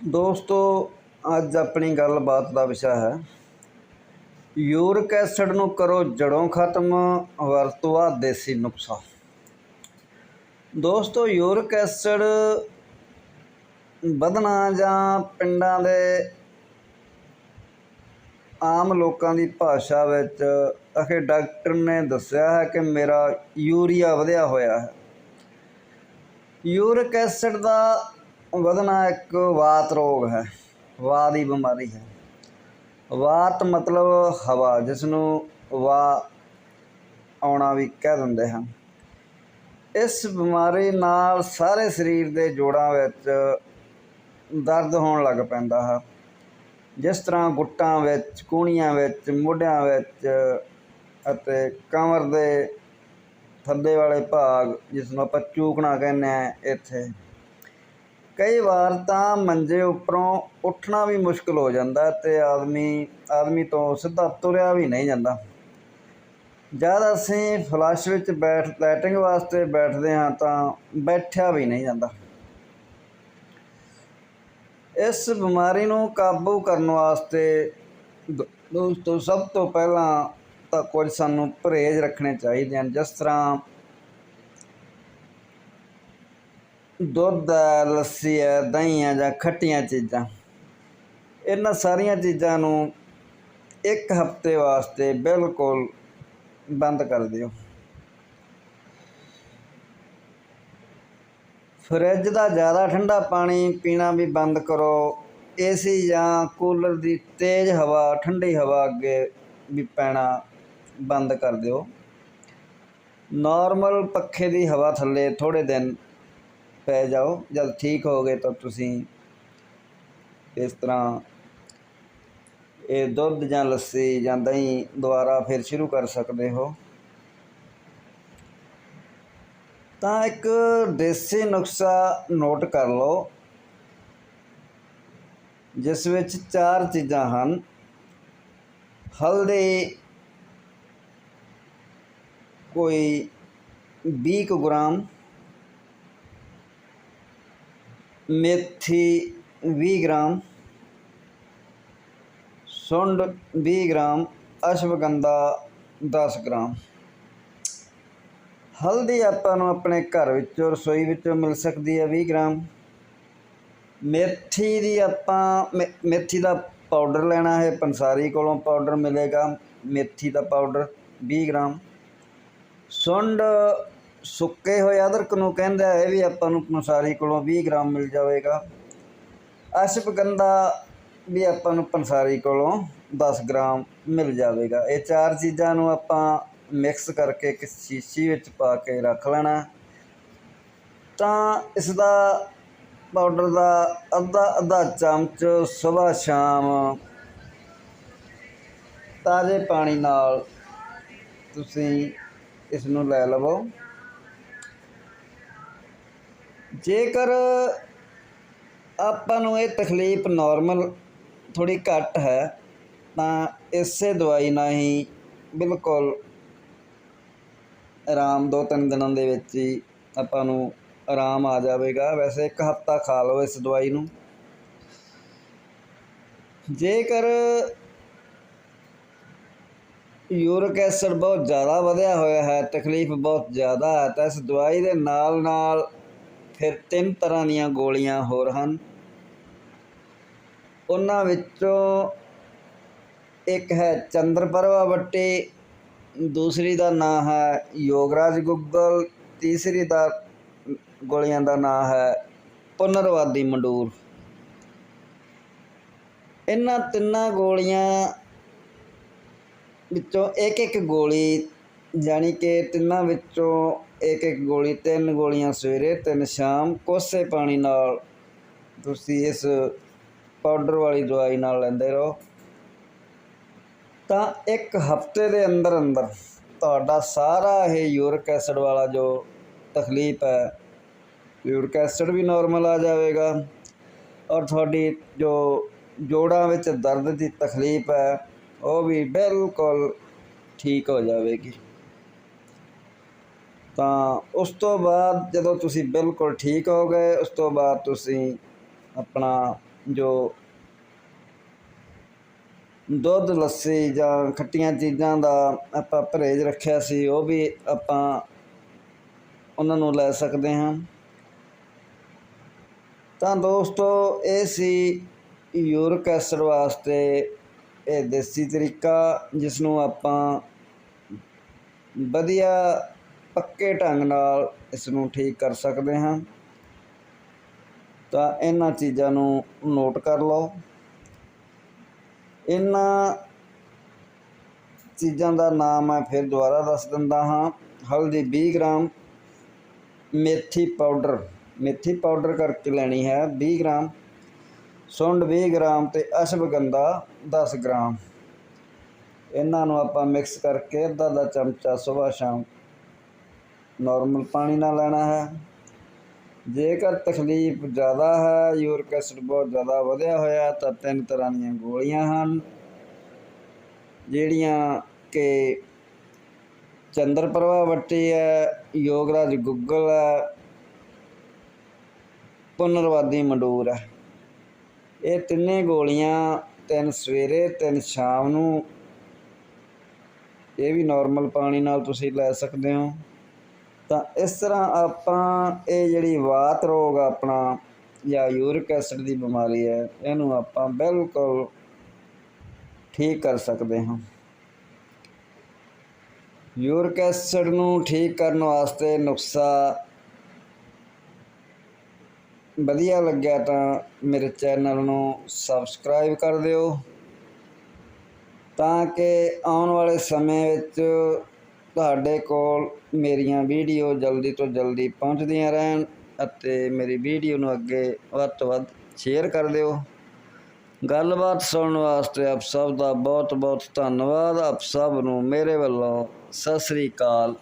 ਦੋਸਤੋ, ਅੱਜ ਆਪਣੀ ਗੱਲਬਾਤ ਦਾ ਵਿਸ਼ਾ ਹੈ। ਯੂਰਿਕ ਐਸਿਡ ਨੂੰ ਕਰੋ ਜੜੋਂ ਖਤਮ ਵਰਤੋ ਆ ਦੇਸੀ ਨੁਕਸਾ ਦੋਸਤੋ, ਯੂਰਿਕ ਐਸਿਡ ਵਧਣਾ ਜਾਂ ਪਿੰਡਾਂ ਦੇ ਆਮ ਲੋਕਾਂ ਦੀ ਭਾਸ਼ਾ ਵਿੱਚ, ਅਖੇ ਡਾਕਟਰ ਨੇ ਦੱਸਿਆ ਹੈ ਕਿ ਮੇਰਾ ਯੂਰੀਆ ਵਧਿਆ ਹੋਇਆ ਹੈ। ਯੂਰਿਕ ਐਸਿਡ ਦਾ ਵਧਣਾ ਇੱਕ ਵਾਤ ਰੋਗ ਹੈ ਵਾਤ ਦੀ ਬਿਮਾਰੀ ਹੈ। ਵਾਤ ਮਤਲਬ ਹਵਾ ਜਿਸ ਨੂੰ ਵਾ ਆਉਣਾ ਵੀ ਕਹਿ ਦਿੰਦੇ ਹਨ। ਇਸ ਬਿਮਾਰੀ ਨਾਲ ਸਾਰੇ ਸਰੀਰ ਦੇ ਜੋੜਾਂ ਵਿੱਚ ਦਰਦ ਹੋਣ ਲੱਗ ਪੈਂਦਾ ਹੈ। ਜਿਸ ਤਰ੍ਹਾਂ ਗੁੱਟਾਂ ਵਿੱਚ ਕੂਣੀਆਂ ਵਿੱਚ, ਮੋਢਿਆਂ ਵਿੱਚ ਅਤੇ ਕਮਰ ਦੇ ਥੱਲੇ ਵਾਲੇ ਭਾਗ ਜਿਸ ਨੂੰ ਆਪਾਂ ਚੂਕਣਾ ਕਹਿੰਦੇ ਆ ਇੱਥੇ ਕਈ ਵਾਰ ਤਾਂ ਮੰਜੇ ਉੱਪਰੋਂ ਉੱਠਣਾ ਵੀ ਮੁਸ਼ਕਲ ਹੋ ਜਾਂਦਾ ਤੇ ਆਦਮੀ ਆਦਮੀ ਤੋਂ ਸਿੱਧਾ ਤੁਰਿਆ ਵੀ ਨਹੀਂ ਜਾਂਦਾ। ਜਦ ਅਸੀਂ ਫਲੱਸ਼ ਵਿੱਚ ਬੈਠ ਲੈਟਿੰਗ ਵਾਸਤੇ ਬੈਠਦੇ ਹਾਂ ਤਾਂ ਬੈਠਿਆ ਵੀ ਨਹੀਂ ਜਾਂਦਾ। ਇਸ ਬਿਮਾਰੀ ਨੂੰ ਕਾਬੂ ਕਰਨ ਵਾਸਤੇ ਦੋਸਤੋ, ਸਭ ਤੋਂ ਪਹਿਲਾਂ ਤਾਂ ਕੁਝ ਸਾਨੂੰ ਪਰਹੇਜ਼ ਰੱਖਣੇ ਚਾਹੀਦੇ ਹਨ। ਜਿਸ ਤਰ੍ਹਾਂ ਦੁੱਧ ਹੈ ਲੱਸੀ ਹੈ ਦਹੀਂ ਹੈ ਜਾਂ ਖੱਟੀਆਂ ਚੀਜ਼ਾਂ। ਇਹਨਾਂ ਸਾਰੀਆਂ ਚੀਜ਼ਾਂ ਨੂੰ ਇੱਕ ਹਫ਼ਤੇ ਵਾਸਤੇ ਬਿਲਕੁਲ ਬੰਦ ਕਰ ਦਿਓ। ਫਰਿੱਜ ਦਾ ਜ਼ਿਆਦਾ ਠੰਡਾ ਪਾਣੀ ਪੀਣਾ ਵੀ ਬੰਦ ਕਰੋ। ਏਸੀ ਜਾਂ ਕੂਲਰ ਦੀ ਤੇਜ਼ ਹਵਾ, ਠੰਡੀ ਹਵਾ ਅੱਗੇ ਵੀ ਪੈਣਾ ਬੰਦ ਕਰ ਦਿਓ। ਨਾਰਮਲ ਪੱਖੇ ਦੀ ਹਵਾ ਥੱਲੇ ਥੋੜੇ ਦਿਨ ਪੈ ਜਾਓ। ਜਦ ਠੀਕ ਹੋ ਗਏ ਤਾਂ ਤੁਸੀਂ ਇਸ ਤਰ੍ਹਾਂ ਇਹ ਦੁੱਧ ਜਾਂ ਲੱਸੀ ਜਾਂ ਦਹੀਂ ਦੁਬਾਰਾ ਫਿਰ ਸ਼ੁਰੂ ਕਰ ਸਕਦੇ ਹੋ। ਤਾਂ ਇੱਕ ਦੇਸੀ ਨੁਸਖਾ ਨੋਟ ਕਰ ਲਓ, ਜਿਸ ਵਿੱਚ ਚਾਰ ਚੀਜ਼ਾਂ ਹਨ। ਹਲਦੀ, ਕੋਈ 20 ਕੁ ਗ੍ਰਾਮ ਮੇਥੀ 20 ਗ੍ਰਾਮ, ਸੁੰਡ 20 ਗ੍ਰਾਮ, ਅਸ਼ਵਗੰਧਾ 10 ਗ੍ਰਾਮ। ਹਲਦੀ ਆਪਾਂ ਨੂੰ ਆਪਣੇ ਘਰ ਵਿੱਚੋਂ, ਰਸੋਈ ਵਿੱਚੋਂ ਮਿਲ ਸਕਦੀ ਹੈ 20 ਗ੍ਰਾਮ। ਮੇਥੀ ਦੀ ਆਪਾਂ, ਮੇ- ਮੇਥੀ ਦਾ ਪਾਊਡਰ ਲੈਣਾ ਹੈ, ਪੰਸਾਰੀ ਕੋਲੋਂ ਪਾਊਡਰ ਮਿਲੇਗਾ। ਮੇਥੀ ਦਾ ਪਾਊਡਰ 20 ਗ੍ਰਾਮ। ਸੁੰਡ ਸੁੱਕੇ ਹੋਏ ਅਦਰਕ ਨੂੰ ਕਹਿੰਦਾ ਇਹ ਵੀ ਆਪਾਂ ਨੂੰ ਪੰਸਾਰੀ ਕੋਲੋਂ 20 ਗ੍ਰਾਮ ਮਿਲ ਜਾਵੇਗਾ। ਅਸ਼ਵਗੰਧਾ ਵੀ ਆਪਾਂ ਨੂੰ ਪੰਸਾਰੀ ਕੋਲੋਂ 10 ਗ੍ਰਾਮ ਮਿਲ ਜਾਵੇਗਾ। ਇਹ ਚਾਰ ਚੀਜ਼ਾਂ ਨੂੰ ਆਪਾਂ ਮਿਕਸ ਕਰਕੇ ਇੱਕ ਸ਼ੀਸ਼ੀ ਵਿੱਚ ਪਾ ਕੇ ਰੱਖ ਲੈਣਾ ਤਾਂ ਇਸ ਦਾ ਪਾਊਡਰ ਦਾ ਅੱਧਾ ਅੱਧਾ ਚਮਚ ਸਵੇਰ ਸ਼ਾਮ ਤਾਜ਼ੇ ਪਾਣੀ ਨਾਲ ਤੁਸੀਂ ਇਸ ਨੂੰ ਲੈ ਲਵੋ। ਜੇਕਰ ਆਪਾਂ ਨੂੰ ਇਹ ਤਕਲੀਫ ਨਾਰਮਲ ਥੋੜੀ ਘੱਟ ਹੈ, ਤਾਂ ਇਸੇ ਦਵਾਈ ਨਾਲ ਹੀ ਬਿਲਕੁਲ ਆਰਾਮ ਦੋ ਤਿੰਨ ਦਿਨਾਂ ਦੇ ਵਿੱਚ ਹੀ ਆਪਾਂ ਨੂੰ ਆਰਾਮ ਆ ਜਾਵੇਗਾ। ਵੈਸੇ ਇੱਕ ਹਫਤਾ ਖਾ ਲਓ ਇਸ ਦਵਾਈ ਨੂੰ। ਜੇਕਰ ਯੂਰਿਕ ਐਸਿਡ ਬਹੁਤ ਜ਼ਿਆਦਾ ਵਧਿਆ ਹੋਇਆ ਹੈ, ਤਕਲੀਫ ਬਹੁਤ ਜ਼ਿਆਦਾ ਹੈ, ਤਾਂ ਇਸ ਦਵਾਈ ਦੇ ਨਾਲ ਨਾਲ ਫਿਰ ਤਿੰਨ ਤਰ੍ਹਾਂ ਦੀਆਂ ਗੋਲੀਆਂ ਹੋਰ ਹਨ। ਉਹਨਾਂ ਵਿੱਚੋਂ ਇੱਕ ਹੈ ਚੰਦਰਪਰਵਾ ਬੱਟੀ, ਦੂਸਰੀ ਦਾ ਨਾਮ ਹੈ ਯੋਗਰਾਜ ਗੁੱਗਲ, ਤੀਸਰੀ ਦਾ ਗੋਲੀਆਂ ਦਾ ਨਾਮ ਹੈ ਪੁਨਰਵਾਦੀ ਮੰਡੂਰ। ਇਹਨਾਂ ਤਿੰਨਾਂ ਗੋਲੀਆਂ ਵਿੱਚੋਂ ਇੱਕ ਇੱਕ ਗੋਲੀ, ਜਾਣੀ ਕਿ ਤਿੰਨਾਂ ਵਿੱਚੋਂ ਇੱਕ ਇੱਕ ਗੋਲੀ, ਤਿੰਨ ਗੋਲੀਆਂ ਸਵੇਰੇ, ਤਿੰਨ ਸ਼ਾਮ, ਕੋਸੇ ਪਾਣੀ ਨਾਲ ਤੁਸੀਂ ਇਸ ਪਾਊਡਰ ਵਾਲੀ ਦਵਾਈ ਨਾਲ ਲੈਂਦੇ ਰਹੋ। ਤਾਂ ਇੱਕ ਹਫ਼ਤੇ ਦੇ ਅੰਦਰ ਅੰਦਰ ਤੁਹਾਡਾ ਸਾਰਾ ਇਹ ਯੂਰਿਕ ਐਸਿਡ ਵਾਲਾ ਜੋ ਤਕਲੀਫ ਹੈ ਯੂਰਿਕ ਐਸਿਡ ਵੀ ਨਾਰਮਲ ਆ ਜਾਵੇਗਾ ਔਰ ਤੁਹਾਡੀ ਜੋ ਜੋੜਾਂ ਵਿੱਚ ਦਰਦ ਦੀ ਤਕਲੀਫ ਹੈ, ਉਹ ਵੀ ਬਿਲਕੁਲ ਠੀਕ ਹੋ ਜਾਵੇਗੀ। ਤਾਂ ਉਸ ਤੋਂ ਬਾਅਦ ਜਦੋਂ ਤੁਸੀਂ ਬਿਲਕੁਲ ਠੀਕ ਹੋ ਗਏ, ਉਸ ਤੋਂ ਬਾਅਦ ਤੁਸੀਂ ਆਪਣਾ ਜੋ ਦੁੱਧ, ਲੱਸੀ ਜਾਂ ਖੱਟੀਆਂ ਚੀਜ਼ਾਂ ਦਾ ਆਪਾਂ ਪਰਹੇਜ਼ ਰੱਖਿਆ ਸੀ, ਉਹ ਵੀ ਆਪਾਂ ਉਹਨਾਂ ਨੂੰ ਲੈ ਸਕਦੇ ਹਾਂ। ਤਾਂ ਦੋਸਤੋ, ਇਹ ਸੀ ਯੂਰਿਕ ਐਸਿਡ ਵਾਸਤੇ ਇਹ ਦੇਸੀ ਤਰੀਕਾ ਜਿਸ ਨੂੰ ਆਪਾਂ ਵਧੀਆ ਪੱਕੇ ਢੰਗ ਨਾਲ ਇਸ ਨੂੰ ਠੀਕ ਕਰ ਸਕਦੇ ਹਾਂ। ਤਾਂ ਇਹਨਾਂ ਚੀਜ਼ਾਂ ਨੂੰ ਨੋਟ ਕਰ ਲਓ। ਇਹਨਾਂ ਚੀਜ਼ਾਂ ਦਾ ਨਾਮ ਮੈਂ ਫਿਰ ਦੁਬਾਰਾ ਦੱਸ ਦਿੰਦਾ ਹਾਂ। ਹਲਦੀ 20 ਗ੍ਰਾਮ ਮੇਥੀ ਪਾਊਡਰ ਮੇਥੀ ਪਾਊਡਰ ਕਰਕੇ ਲੈਣੀ ਹੈ 20 ਗ੍ਰਾਮ। ਸੁੰਡ 20 ਗ੍ਰਾਮ ਤੇ ਅਸ਼ਵਗੰਧਾ 10 ਗ੍ਰਾਮ। ਇਹਨਾਂ ਨੂੰ ਆਪਾਂ ਮਿਕਸ ਕਰਕੇ ਅੱਧਾ ਦਾ ਚਮਚਾ ਸਵੇਰ ਸ਼ਾਮ ਨਾਰਮਲ ਪਾਣੀ ਨਾਲ ਲੈਣਾ ਹੈ। ਜੇਕਰ ਤਕਲੀਫ ਜ਼ਿਆਦਾ ਹੈ, ਯੂਰਿਕ ਐਸਿਡ ਬਹੁਤ ਜ਼ਿਆਦਾ ਵਧਿਆ ਹੋਇਆ ਤਾਂ ਤਿੰਨ ਤਰ੍ਹਾਂ ਦੀਆਂ ਗੋਲੀਆਂ ਹਨ, ਜਿਹੜੀਆਂ ਕਿ ਚੰਦਰ ਪ੍ਰਭਾ ਵੱਟੀ ਹੈ, ਯੋਗਰਾਜ ਗੁੱਗਲ ਹੈ, ਪੁਨਰਵਾਦੀ ਮੰਡੂਰ ਹੈ। ਇਹ ਤਿੰਨੇ ਗੋਲੀਆਂ ਤਿੰਨ ਸਵੇਰੇ, ਤਿੰਨ ਸ਼ਾਮ ਨੂੰ ਇਹ ਵੀ ਨਾਰਮਲ ਪਾਣੀ ਨਾਲ ਤੁਸੀਂ ਲੈ ਸਕਦੇ ਹੋ। ਤਾਂ ਇਸ ਤਰ੍ਹਾਂ ਆਪਾਂ ਇਹ ਜਿਹੜੀ ਵਾਤ ਰੋਗ ਆਪਣਾ ਜਾਂ ਯੂਰਿਕ ਐਸਿਡ ਦੀ ਬਿਮਾਰੀ ਹੈ, ਇਹਨੂੰ ਆਪਾਂ ਬਿਲਕੁਲ ਠੀਕ ਕਰ ਸਕਦੇ ਹਾਂ। ਯੂਰਿਕ ਐਸਿਡ ਨੂੰ ਠੀਕ ਕਰਨ ਵਾਸਤੇ ਨੁਕਸਾ ਵਧੀਆ ਲੱਗਿਆ ਤਾਂ ਮੇਰੇ ਚੈਨਲ ਨੂੰ ਸਬਸਕ੍ਰਾਈਬ ਕਰ ਦਿਓ ਤਾਂ ਕਿ ਆਉਣ ਵਾਲੇ ਸਮੇਂ ਵਿੱਚ ਤੁਹਾਡੇ ਕੋਲ ਮੇਰੀਆਂ ਵੀਡੀਓ ਜਲਦੀ ਤੋਂ ਜਲਦੀ ਪਹੁੰਚਦੀਆਂ ਰਹਿਣ ਅਤੇ ਮੇਰੀ ਵੀਡੀਓ ਨੂੰ ਅੱਗੇ ਵੱਧ ਤੋਂ ਵੱਧ ਸ਼ੇਅਰ ਕਰ ਦਿਓ। ਗੱਲਬਾਤ ਸੁਣਨ ਵਾਸਤੇ ਆਪ ਸਭ ਦਾ ਬਹੁਤ ਬਹੁਤ ਧੰਨਵਾਦ। ਆਪ ਸਭ ਨੂੰ ਮੇਰੇ ਵੱਲੋਂ ਸਤਿ ਸ੍ਰੀ ਅਕਾਲ।